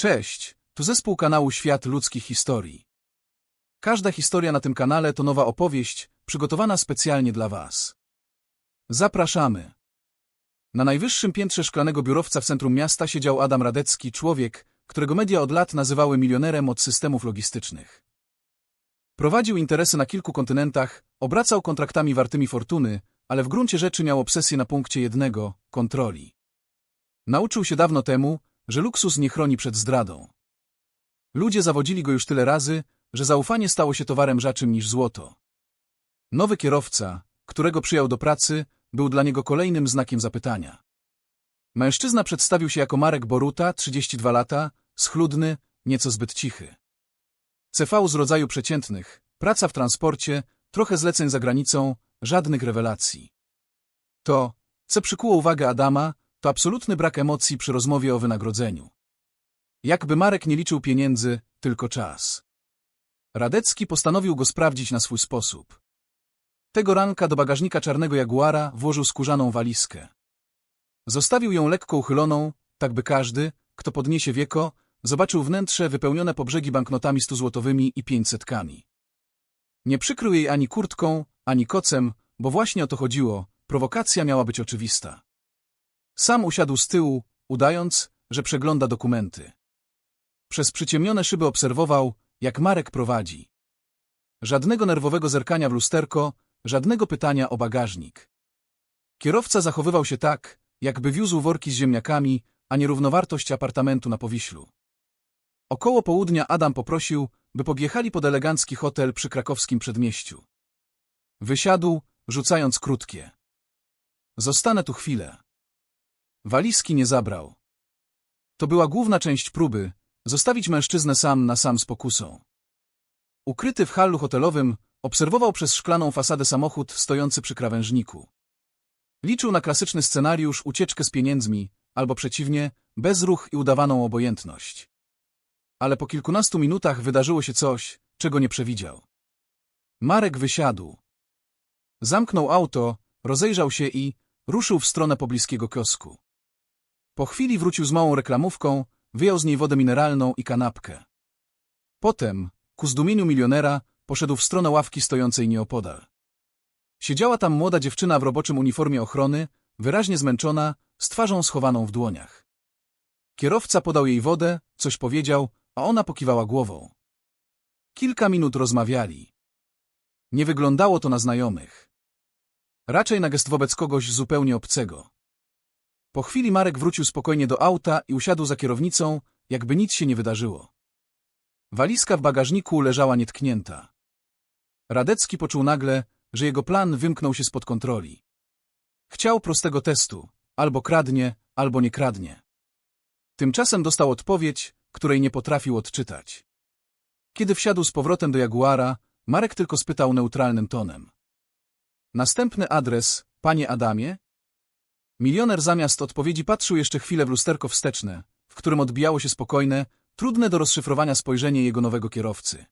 Cześć, tu zespół kanału Świat Ludzkich Historii. Każda historia na tym kanale to nowa opowieść, przygotowana specjalnie dla Was. Zapraszamy. Na najwyższym piętrze szklanego biurowca w centrum miasta siedział Adam Radecki, człowiek, którego media od lat nazywały milionerem od systemów logistycznych. Prowadził interesy na kilku kontynentach, obracał kontraktami wartymi fortuny, ale w gruncie rzeczy miał obsesję na punkcie jednego – kontroli. Nauczył się dawno temu, że luksus nie chroni przed zdradą. Ludzie zawodzili go już tyle razy, że zaufanie stało się towarem rzadszym niż złoto. Nowy kierowca, którego przyjął do pracy, był dla niego kolejnym znakiem zapytania. Mężczyzna przedstawił się jako Marek Boruta, 32 lata, schludny, nieco zbyt cichy. CV z rodzaju przeciętnych, praca w transporcie, trochę zleceń za granicą, żadnych rewelacji. To, co przykuło uwagę Adama, to absolutny brak emocji przy rozmowie o wynagrodzeniu. Jakby Marek nie liczył pieniędzy, tylko czas. Radecki postanowił go sprawdzić na swój sposób. Tego ranka do bagażnika czarnego Jaguara włożył skórzaną walizkę. Zostawił ją lekko uchyloną, tak by każdy, kto podniesie wieko, zobaczył wnętrze wypełnione po brzegi banknotami stuzłotowymi i pięćsetkami. Nie przykrył jej ani kurtką, ani kocem, bo właśnie o to chodziło, prowokacja miała być oczywista. Sam usiadł z tyłu, udając, że przegląda dokumenty. Przez przyciemnione szyby obserwował, jak Marek prowadzi. Żadnego nerwowego zerkania w lusterko, żadnego pytania o bagażnik. Kierowca zachowywał się tak, jakby wiózł worki z ziemniakami, a nie równowartość apartamentu na Powiślu. Około południa Adam poprosił, by podjechali pod elegancki hotel przy krakowskim przedmieściu. Wysiadł, rzucając krótkie. Zostanę tu chwilę. Walizki nie zabrał. To była główna część próby, zostawić mężczyznę sam na sam z pokusą. Ukryty w hallu hotelowym, obserwował przez szklaną fasadę samochód stojący przy krawężniku. Liczył na klasyczny scenariusz ucieczkę z pieniędzmi, albo przeciwnie, bezruch i udawaną obojętność. Ale po kilkunastu minutach wydarzyło się coś, czego nie przewidział. Marek wysiadł. Zamknął auto, rozejrzał się i ruszył w stronę pobliskiego kiosku. Po chwili wrócił z małą reklamówką, wyjął z niej wodę mineralną i kanapkę. Potem, ku zdumieniu milionera, poszedł w stronę ławki stojącej nieopodal. Siedziała tam młoda dziewczyna w roboczym uniformie ochrony, wyraźnie zmęczona, z twarzą schowaną w dłoniach. Kierowca podał jej wodę, coś powiedział, a ona pokiwała głową. Kilka minut rozmawiali. Nie wyglądało to na znajomych. Raczej na gest wobec kogoś zupełnie obcego. Po chwili Marek wrócił spokojnie do auta i usiadł za kierownicą, jakby nic się nie wydarzyło. Walizka w bagażniku leżała nietknięta. Radecki poczuł nagle, że jego plan wymknął się spod kontroli. Chciał prostego testu. Albo kradnie, albo nie kradnie. Tymczasem dostał odpowiedź, której nie potrafił odczytać. Kiedy wsiadł z powrotem do Jaguara, Marek tylko spytał neutralnym tonem. Następny adres, panie Adamie? Milioner zamiast odpowiedzi patrzył jeszcze chwilę w lusterko wsteczne, w którym odbijało się spokojne, trudne do rozszyfrowania spojrzenie jego nowego kierowcy.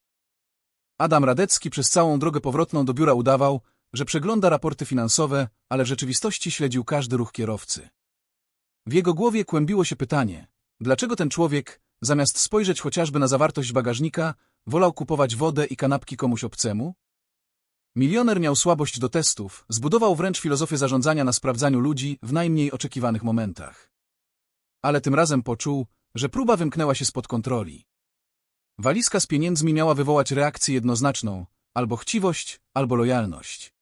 Adam Radecki przez całą drogę powrotną do biura udawał, że przegląda raporty finansowe, ale w rzeczywistości śledził każdy ruch kierowcy. W jego głowie kłębiło się pytanie, dlaczego ten człowiek, zamiast spojrzeć chociażby na zawartość bagażnika, wolał kupować wodę i kanapki komuś obcemu? Milioner miał słabość do testów, zbudował wręcz filozofię zarządzania na sprawdzaniu ludzi w najmniej oczekiwanych momentach. Ale tym razem poczuł, że próba wymknęła się spod kontroli. Walizka z pieniędzmi miała wywołać reakcję jednoznaczną, albo chciwość, albo lojalność.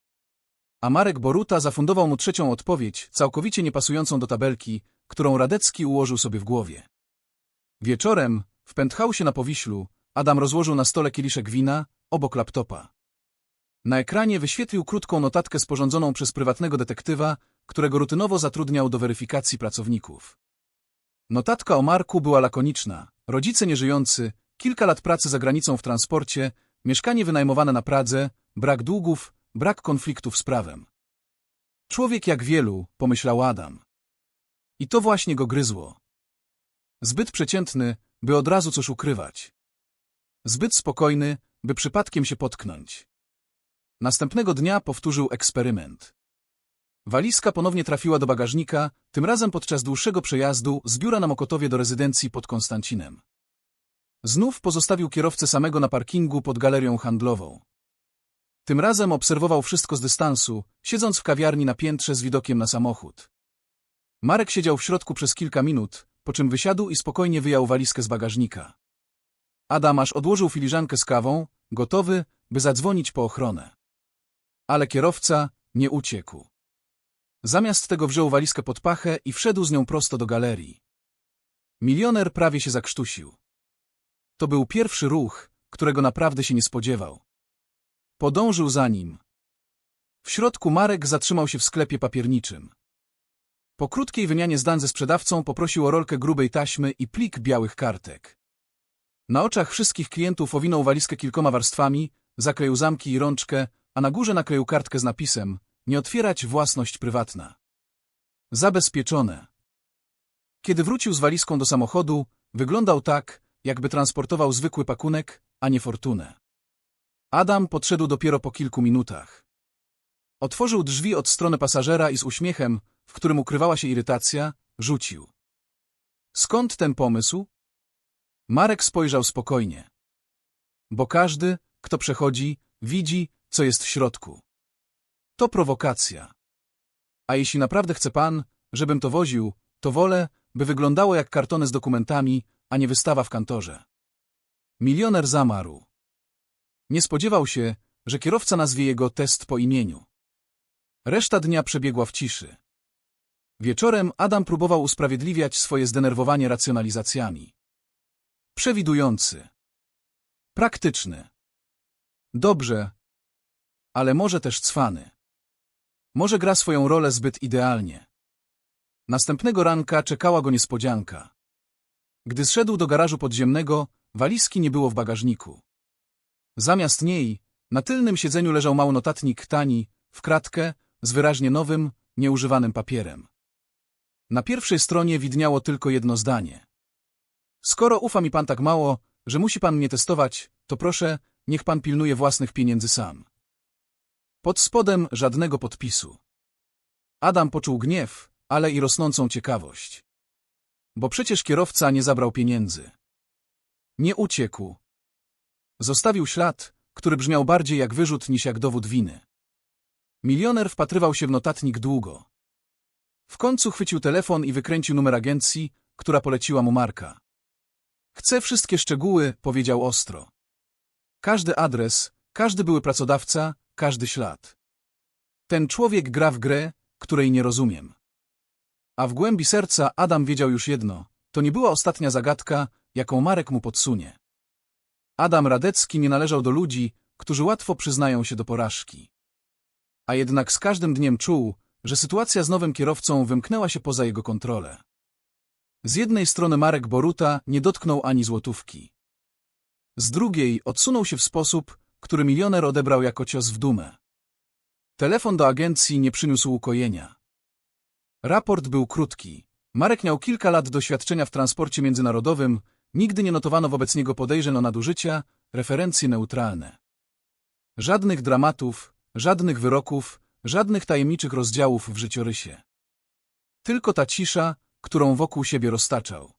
A Marek Boruta zafundował mu trzecią odpowiedź, całkowicie niepasującą do tabelki, którą Radecki ułożył sobie w głowie. Wieczorem, w penthausie na Powiślu, Adam rozłożył na stole kieliszek wina, obok laptopa. Na ekranie wyświetlił krótką notatkę sporządzoną przez prywatnego detektywa, którego rutynowo zatrudniał do weryfikacji pracowników. Notatka o Marku była lakoniczna. Rodzice nieżyjący, kilka lat pracy za granicą w transporcie, mieszkanie wynajmowane na Pradze, brak długów, brak konfliktów z prawem. Człowiek jak wielu, pomyślał Adam. I to właśnie go gryzło. Zbyt przeciętny, by od razu coś ukrywać. Zbyt spokojny, by przypadkiem się potknąć. Następnego dnia powtórzył eksperyment. Walizka ponownie trafiła do bagażnika, tym razem podczas dłuższego przejazdu z biura na Mokotowie do rezydencji pod Konstancinem. Znów pozostawił kierowcę samego na parkingu pod galerią handlową. Tym razem obserwował wszystko z dystansu, siedząc w kawiarni na piętrze z widokiem na samochód. Marek siedział w środku przez kilka minut, po czym wysiadł i spokojnie wyjął walizkę z bagażnika. Adam aż odłożył filiżankę z kawą, gotowy, by zadzwonić po ochronę. Ale kierowca nie uciekł. Zamiast tego wziął walizkę pod pachę i wszedł z nią prosto do galerii. Milioner prawie się zakrztusił. To był pierwszy ruch, którego naprawdę się nie spodziewał. Podążył za nim. W środku Marek zatrzymał się w sklepie papierniczym. Po krótkiej wymianie zdań ze sprzedawcą poprosił o rolkę grubej taśmy i plik białych kartek. Na oczach wszystkich klientów owinął walizkę kilkoma warstwami, zakleił zamki i rączkę, a na górze nakleił kartkę z napisem nie otwierać własność prywatna. Zabezpieczone. Kiedy wrócił z walizką do samochodu, wyglądał tak, jakby transportował zwykły pakunek, a nie fortunę. Adam podszedł dopiero po kilku minutach. Otworzył drzwi od strony pasażera i z uśmiechem, w którym ukrywała się irytacja, rzucił. Skąd ten pomysł? Marek spojrzał spokojnie. Bo każdy, kto przechodzi, widzi, co jest w środku. To prowokacja. A jeśli naprawdę chce pan, żebym to woził, to wolę, by wyglądało jak kartony z dokumentami, a nie wystawa w kantorze. Milioner zamarł. Nie spodziewał się, że kierowca nazwie jego test po imieniu. Reszta dnia przebiegła w ciszy. Wieczorem Adam próbował usprawiedliwiać swoje zdenerwowanie racjonalizacjami. Przewidujący. Praktyczny. Dobrze. Ale może też cwany. Może gra swoją rolę zbyt idealnie. Następnego ranka czekała go niespodzianka. Gdy zszedł do garażu podziemnego, walizki nie było w bagażniku. Zamiast niej, na tylnym siedzeniu leżał mały notatnik tani, w kratkę, z wyraźnie nowym, nieużywanym papierem. Na pierwszej stronie widniało tylko jedno zdanie. Skoro ufa mi pan tak mało, że musi pan mnie testować, to proszę, niech pan pilnuje własnych pieniędzy sam. Pod spodem żadnego podpisu. Adam poczuł gniew, ale i rosnącą ciekawość. Bo przecież kierowca nie zabrał pieniędzy. Nie uciekł. Zostawił ślad, który brzmiał bardziej jak wyrzut niż jak dowód winy. Milioner wpatrywał się w notatnik długo. W końcu chwycił telefon i wykręcił numer agencji, która poleciła mu Marka. Chcę wszystkie szczegóły, powiedział ostro. Każdy adres, każdy były pracodawca, każdy ślad. Ten człowiek gra w grę, której nie rozumiem. A w głębi serca Adam wiedział już jedno. To nie była ostatnia zagadka, jaką Marek mu podsunie. Adam Radecki nie należał do ludzi, którzy łatwo przyznają się do porażki. A jednak z każdym dniem czuł, że sytuacja z nowym kierowcą wymknęła się poza jego kontrolę. Z jednej strony Marek Boruta nie dotknął ani złotówki. Z drugiej odsunął się w sposób, który milioner odebrał jako cios w dumę. Telefon do agencji nie przyniósł ukojenia. Raport był krótki. Marek miał kilka lat doświadczenia w transporcie międzynarodowym, nigdy nie notowano wobec niego podejrzeń o nadużycia, referencje neutralne. Żadnych dramatów, żadnych wyroków, żadnych tajemniczych rozdziałów w życiorysie. Tylko ta cisza, którą wokół siebie roztaczał.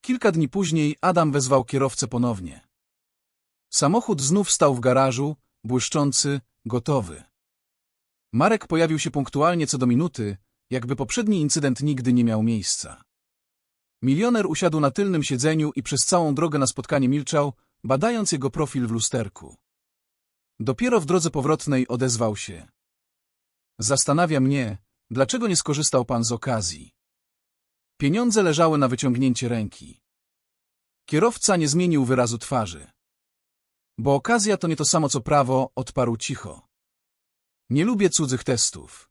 Kilka dni później Adam wezwał kierowcę ponownie. Samochód znów stał w garażu, błyszczący, gotowy. Marek pojawił się punktualnie co do minuty, jakby poprzedni incydent nigdy nie miał miejsca. Milioner usiadł na tylnym siedzeniu i przez całą drogę na spotkanie milczał, badając jego profil w lusterku. Dopiero w drodze powrotnej odezwał się. Zastanawia mnie, dlaczego nie skorzystał pan z okazji. Pieniądze leżały na wyciągnięcie ręki. Kierowca nie zmienił wyrazu twarzy. Bo okazja to nie to samo co prawo, odparł cicho. Nie lubię cudzych testów.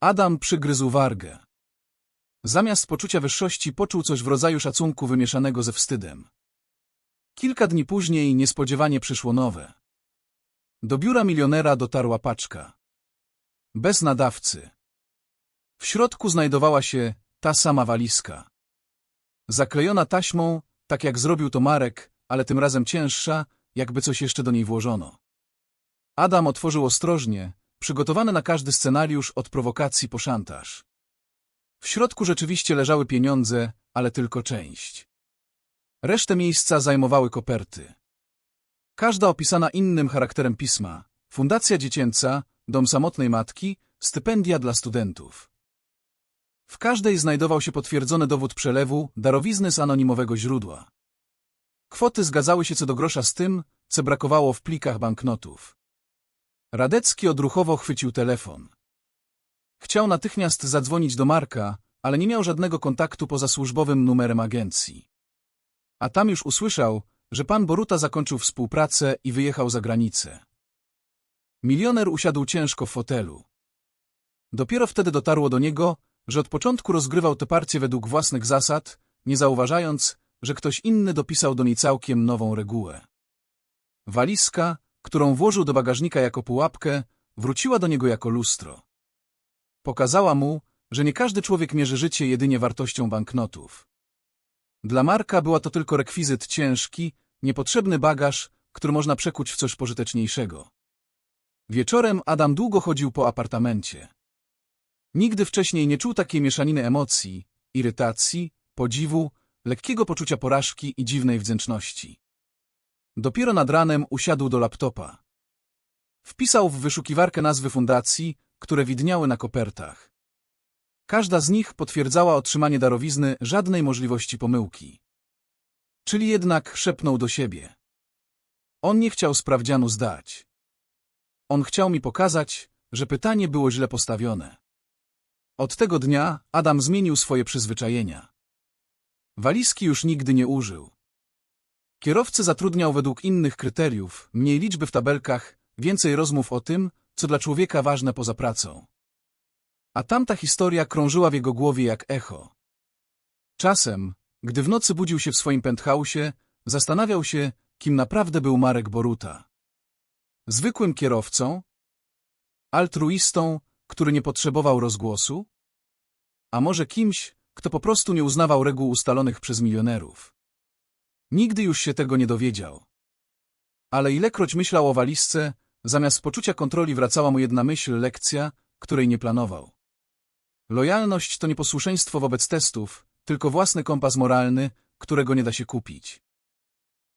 Adam przygryzł wargę. Zamiast poczucia wyższości poczuł coś w rodzaju szacunku wymieszanego ze wstydem. Kilka dni później niespodziewanie przyszło nowe. Do biura milionera dotarła paczka. Bez nadawcy. W środku znajdowała się ta sama walizka. Zaklejona taśmą, tak jak zrobił to Marek, ale tym razem cięższa, jakby coś jeszcze do niej włożono. Adam otworzył ostrożnie, przygotowany na każdy scenariusz od prowokacji po szantaż. W środku rzeczywiście leżały pieniądze, ale tylko część. Resztę miejsca zajmowały koperty. Każda opisana innym charakterem pisma. Fundacja dziecięca, dom samotnej matki, stypendia dla studentów. W każdej znajdował się potwierdzony dowód przelewu, darowizny z anonimowego źródła. Kwoty zgadzały się co do grosza z tym, co brakowało w plikach banknotów. Radecki odruchowo chwycił telefon. Chciał natychmiast zadzwonić do Marka, ale nie miał żadnego kontaktu poza służbowym numerem agencji. A tam już usłyszał, że pan Boruta zakończył współpracę i wyjechał za granicę. Milioner usiadł ciężko w fotelu. Dopiero wtedy dotarło do niego, że od początku rozgrywał tę partię według własnych zasad, nie zauważając, że ktoś inny dopisał do niej całkiem nową regułę. Walizka, którą włożył do bagażnika jako pułapkę, wróciła do niego jako lustro. Pokazała mu, że nie każdy człowiek mierzy życie jedynie wartością banknotów. Dla Marka była to tylko rekwizyt ciężki, niepotrzebny bagaż, który można przekuć w coś pożyteczniejszego. Wieczorem Adam długo chodził po apartamencie. Nigdy wcześniej nie czuł takiej mieszaniny emocji, irytacji, podziwu, lekkiego poczucia porażki i dziwnej wdzięczności. Dopiero nad ranem usiadł do laptopa. Wpisał w wyszukiwarkę nazwy fundacji, które widniały na kopertach. Każda z nich potwierdzała otrzymanie darowizny żadnej możliwości pomyłki. Czyli jednak szepnął do siebie. On nie chciał sprawdzianu zdać. On chciał mi pokazać, że pytanie było źle postawione. Od tego dnia Adam zmienił swoje przyzwyczajenia. Walizki już nigdy nie użył. Kierowcy zatrudniał według innych kryteriów, mniej liczby w tabelkach, więcej rozmów o tym, co dla człowieka ważne poza pracą. A tamta historia krążyła w jego głowie jak echo. Czasem, gdy w nocy budził się w swoim penthouse'ie, zastanawiał się, kim naprawdę był Marek Boruta. Zwykłym kierowcą? Altruistą, który nie potrzebował rozgłosu? A może kimś, kto po prostu nie uznawał reguł ustalonych przez milionerów? Nigdy już się tego nie dowiedział. Ale ilekroć myślał o walizce, zamiast poczucia kontroli wracała mu jedna myśl, lekcja, której nie planował. Lojalność to nie posłuszeństwo wobec testów, tylko własny kompas moralny, którego nie da się kupić.